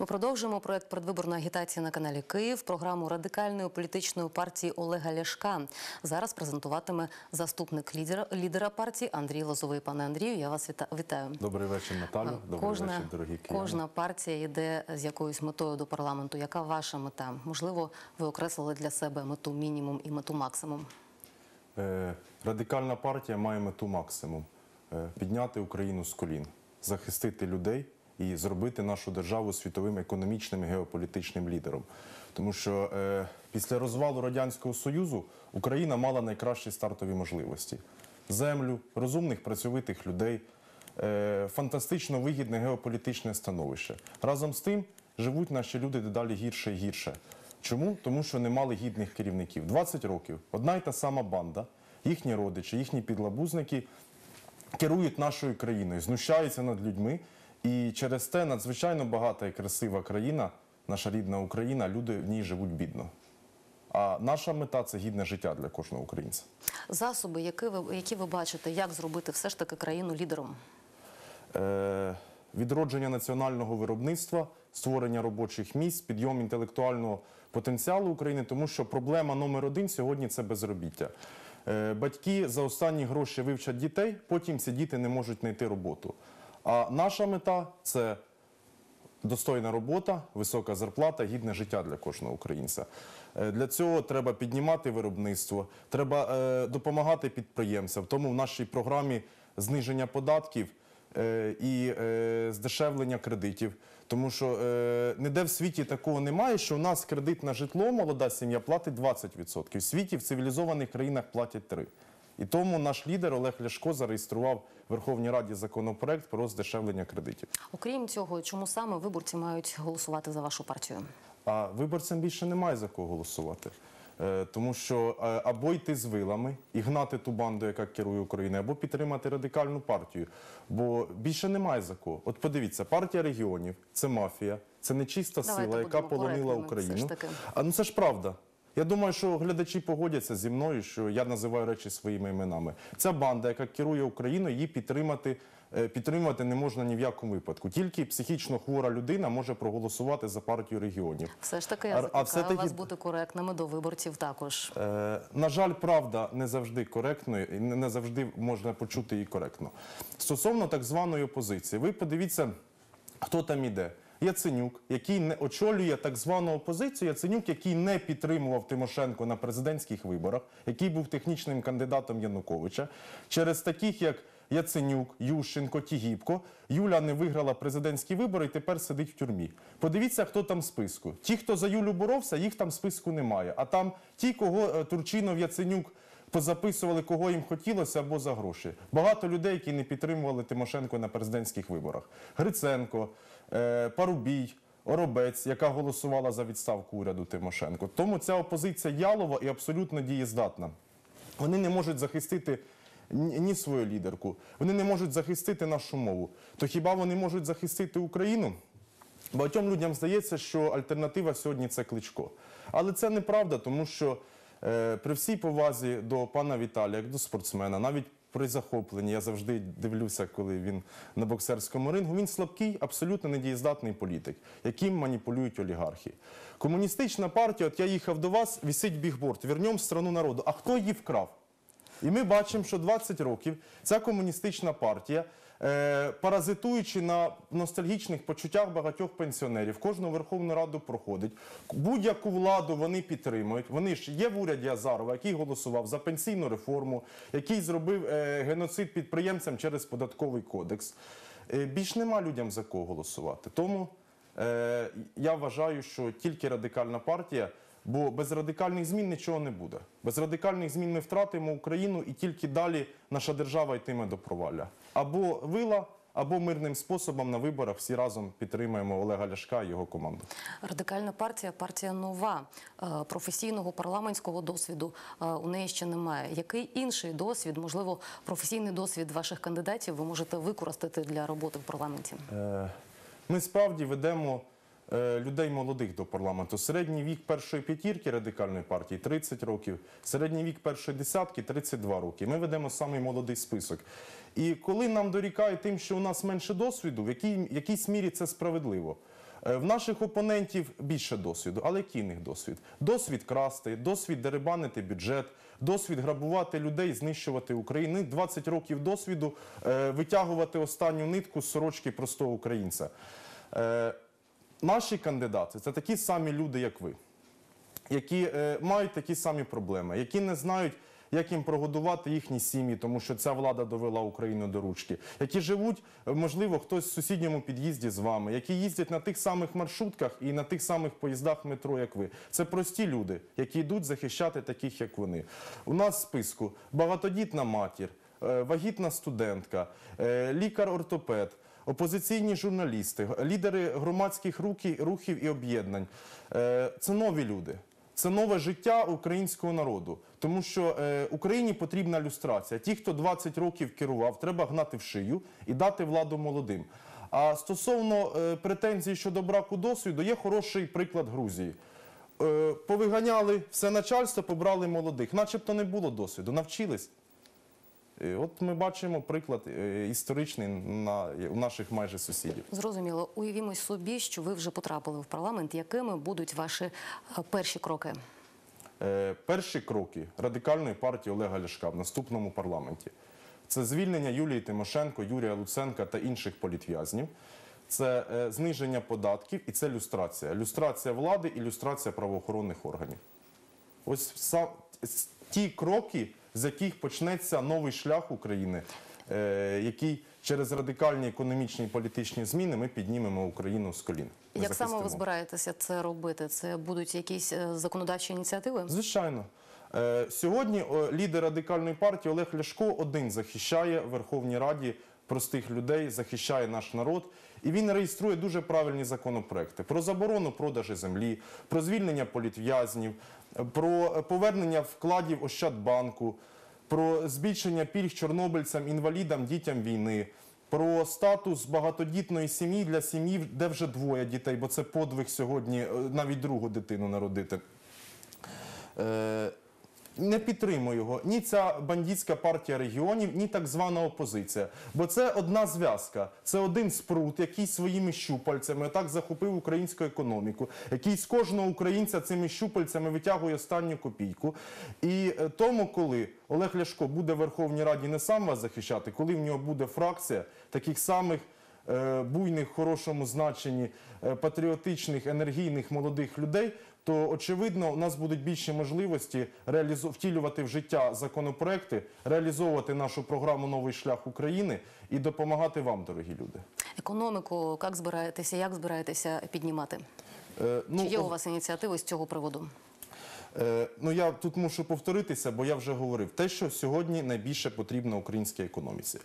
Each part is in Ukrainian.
Ми продовжуємо проект передвиборної агітації на каналі Київ. Програму радикальної політичної партії Олега Ляшка зараз презентуватиме заступник лідера, лідера партії Андрій Лозовий. Пане Андрію, я вас віта- вітаю. Добрий вечір, Наталю. Добрий Кожна, вечір, дорогі кияни. кожна партія йде з якоюсь метою до парламенту. Яка ваша мета? Можливо, ви окреслили для себе мету мінімум і мету максимум. Е, Радикальна партія має мету максимум е, підняти Україну з колін, захистити людей і зробити нашу державу світовим економічним і геополітичним лідером. Тому що е, після розвалу Радянського Союзу Україна мала найкращі стартові можливості: землю, розумних працьовитих людей, е, фантастично вигідне геополітичне становище. Разом з тим живуть наші люди дедалі гірше і гірше. Чому? Тому що не мали гідних керівників. 20 років одна й та сама банда, їхні родичі, їхні підлабузники керують нашою країною, знущаються над людьми. І через те надзвичайно багата і красива країна, наша рідна Україна, люди в ній живуть бідно. А наша мета це гідне життя для кожного українця. Засоби, які ви, які ви бачите, як зробити все ж таки країну лідером? Е, відродження національного виробництва, створення робочих місць, підйом інтелектуального потенціалу України, тому що проблема номер один сьогодні це безробіття. Е, батьки за останні гроші вивчать дітей, потім ці діти не можуть знайти роботу. А наша мета це достойна робота, висока зарплата, гідне життя для кожного українця. Е, Для цього треба піднімати виробництво, треба е, допомагати підприємцям. Тому в нашій програмі зниження податків е, і здешевлення кредитів. Тому що ніде в світі такого немає, що у нас кредит на житло молода сім'я платить 20%. В світі в цивілізованих країнах платять 3%. І тому наш лідер Олег Ляшко зареєстрував в Верховній Раді законопроект про здешевлення кредитів. Окрім цього, чому саме виборці мають голосувати за вашу партію? А виборцям більше немає за кого голосувати. Е, Тому що е, або йти з вилами і гнати ту банду, яка керує Україною, або підтримати радикальну партію. Бо більше немає за кого. От подивіться, партія регіонів це мафія, це нечиста Давайте сила, яка полонила Україну. А ну це ж правда. Я думаю, що глядачі погодяться зі мною, що я називаю речі своїми іменами. Ця банда, яка керує Україною, її підтримати, е, підтримувати не можна ні в якому випадку. Тільки психічно хвора людина може проголосувати за партію регіонів. Все ж таки, я закликаю все-таки- вас бути коректними до виборців також. Е, на жаль, правда не завжди коректною і не не завжди можна почути її коректно. Стосовно так званої опозиції, ви подивіться, хто там іде. Яценюк, який не очолює так звану опозицію, Яценюк, який не підтримував Тимошенко на президентських виборах, який був технічним кандидатом Януковича, через таких як Яценюк, Ющенко, Тігіпко, Юля не виграла президентські вибори і тепер сидить в тюрмі. Подивіться, хто там в списку. Ті, хто за Юлю боровся, їх там в списку немає. А там ті, кого е, Турчинов, Яценюк позаписували, кого їм хотілося або за гроші. Багато людей, які не підтримували Тимошенко на президентських виборах. Гриценко, Парубій. Оробець, яка голосувала за відставку уряду Тимошенко. Тому ця опозиція ялова і абсолютно дієздатна. Вони не можуть захистити ні свою лідерку, вони не можуть захистити нашу мову. То хіба вони можуть захистити Україну? Багатьом людям здається, що альтернатива сьогодні це кличко. Але це неправда, тому що е, при всій повазі до пана Віталія, як до спортсмена, навіть при захопленні, я завжди дивлюся, коли він на боксерському рингу, він слабкий, абсолютно недієздатний політик, яким маніпулюють олігархи. Комуністична партія, от я їхав до вас, висить бігборд, вернем страну народу. А хто її вкрав? І ми бачимо, що 20 років ця комуністична партія, е, паразитуючи на ностальгічних почуттях багатьох пенсіонерів, кожну Верховну Раду проходить. Будь-яку владу вони підтримують. Вони ж є в уряді Азарова, який голосував за пенсійну реформу, який зробив е, геноцид підприємцям через податковий кодекс. Е, більш нема людям за кого голосувати. Тому е, я вважаю, що тільки радикальна партія. Бо без радикальних змін нічого не буде. Без радикальних змін ми втратимо Україну і тільки далі наша держава йтиме до провалля. Або вила, або мирним способом на виборах всі разом підтримаємо Олега Ляшка і його команду. Радикальна партія партія нова. Е, Професійного парламентського досвіду е, у неї ще немає. Який інший досвід, можливо, професійний досвід ваших кандидатів ви можете використати для роботи в парламенті? Е, Ми справді ведемо людей молодих до парламенту. Середній вік першої п'ятірки радикальної партії 30 років, середній вік першої десятки 32 роки. Ми ведемо самий молодий список. І коли нам дорікають тим, що у нас менше досвіду, в якій, якійсь мірі це справедливо. Е, В наших опонентів більше досвіду, але який них досвід? Досвід красти, досвід дерибанити бюджет, досвід грабувати людей, знищувати Україну. 20 років досвіду е, витягувати останню нитку з сорочки простого українця. Наші кандидати це такі самі люди, як ви які е, мають такі самі проблеми, які не знають, як їм прогодувати їхні сім'ї, тому що ця влада довела Україну до ручки, які живуть, е, можливо, хтось в сусідньому під'їзді з вами, які їздять на тих самих маршрутках і на тих самих поїздах метро, як ви. Це прості люди, які йдуть захищати таких, як вони. У нас в списку багатодітна матір, е, вагітна студентка, е, лікар-ортопед. Опозиційні журналісти, лідери громадських рухів і об'єднань Е, це нові люди. Це нове життя українського народу, тому що е, Україні потрібна люстрація. Ті, хто 20 років керував, треба гнати в шию і дати владу молодим. А стосовно е, претензій щодо браку досвіду, є хороший приклад Грузії. Повиганяли все начальство, побрали молодих, начебто не було досвіду, навчились. І от ми бачимо приклад е, історичний на, у наших майже сусідів. Зрозуміло, уявімо собі, що ви вже потрапили в парламент. Якими будуть ваші е, перші кроки? Е, перші кроки радикальної партії Олега Ляшка в наступному парламенті це звільнення Юлії Тимошенко, Юрія Луценка та інших політв'язнів. Це е, зниження податків і це люстрація. Люстрація влади і люстрація правоохоронних органів. Ось сам ті кроки, з яких почнеться новий шлях України, е, який через радикальні економічні і політичні зміни ми піднімемо Україну з колін. Ми Як саме ви збираєтеся це робити? Це будуть якісь е, законодавчі ініціативи? Звичайно. Е, Сьогодні лідер радикальної партії Олег Ляшко один захищає в Верховній Раді простих людей, захищає наш народ. І він реєструє дуже правильні законопроекти про заборону продажу землі, про звільнення політв'язнів, про е, повернення вкладів Ощадбанку, про збільшення пільг чорнобильцям, інвалідам, дітям війни, про статус багатодітної сім'ї для сім'ї, де вже двоє дітей, бо це подвиг сьогодні е, навіть другу дитину народити. Не підтримує його ні ця бандитська партія регіонів, ні так звана опозиція. Бо це одна зв'язка, це один спрут, який своїми щупальцями так захопив українську економіку, який з кожного українця цими щупальцями витягує останню копійку. І е, тому, коли Олег Ляшко буде в Верховній Раді не сам вас захищати, коли в нього буде фракція таких самих буйних, в хорошому значенні, е, патріотичних, енергійних молодих людей, то очевидно у нас будуть більші можливості втілювати в життя законопроекти, реалізовувати нашу програму Новий шлях України і допомагати вам, дорогі люди. Економіку як збираєтеся? Як збираєтеся піднімати? Е, Чи є у вас ініціативи з цього приводу? Е, ну я тут мушу повторитися, бо я вже говорив те, що сьогодні найбільше потрібно українській економіці.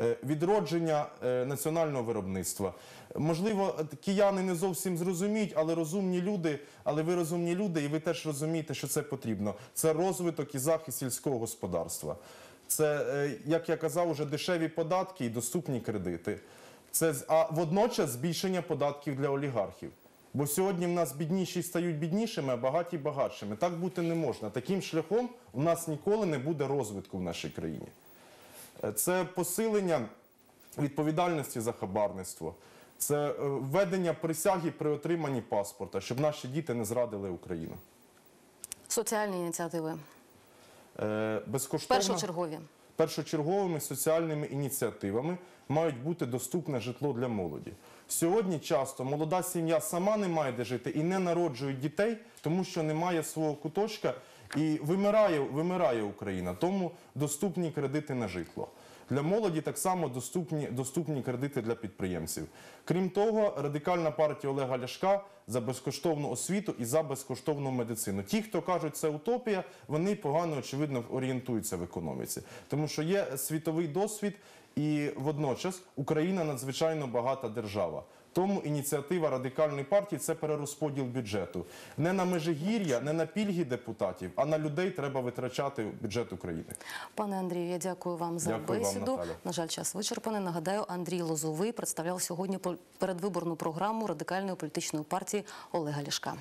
Е, Відродження е, національного виробництва. Можливо, кияни не зовсім зрозуміють, але розумні люди, але ви розумні люди, і ви теж розумієте, що це потрібно. Це розвиток і захист сільського господарства. Це, як я казав, уже дешеві податки і доступні кредити. Це а водночас збільшення податків для олігархів. Бо сьогодні в нас бідніші стають біднішими, а багаті багатшими. Так бути не можна. Таким шляхом у нас ніколи не буде розвитку в нашій країні. Е, Це посилення відповідальності за хабарництво, це е, введення присяги при отриманні паспорта, щоб наші діти не зрадили Україну. Соціальні ініціативи Е, Безкоштовна... першочергові. першочерговими соціальними ініціативами мають бути доступне житло для молоді. Сьогодні часто молода сім'я сама не має де жити і не народжує дітей, тому що немає свого куточка і вимирає, вимирає Україна. Тому доступні кредити на житло. Для молоді так само доступні, доступні кредити для підприємців. Крім того, радикальна партія Олега Ляшка за безкоштовну освіту і за безкоштовну медицину. Ті, хто кажуть, це утопія, вони погано очевидно орієнтуються в економіці, тому що є світовий досвід, і водночас Україна надзвичайно багата держава. Тому ініціатива радикальної партії це перерозподіл бюджету. Не на межигір'я, не на пільги депутатів, а на людей треба витрачати бюджет України. Пане Андрію, я дякую вам за Дякую бесіду. На жаль, час вичерпаний. Нагадаю, Андрій Лозовий представляв сьогодні передвиборну програму радикальної політичної партії Олега Ляшка.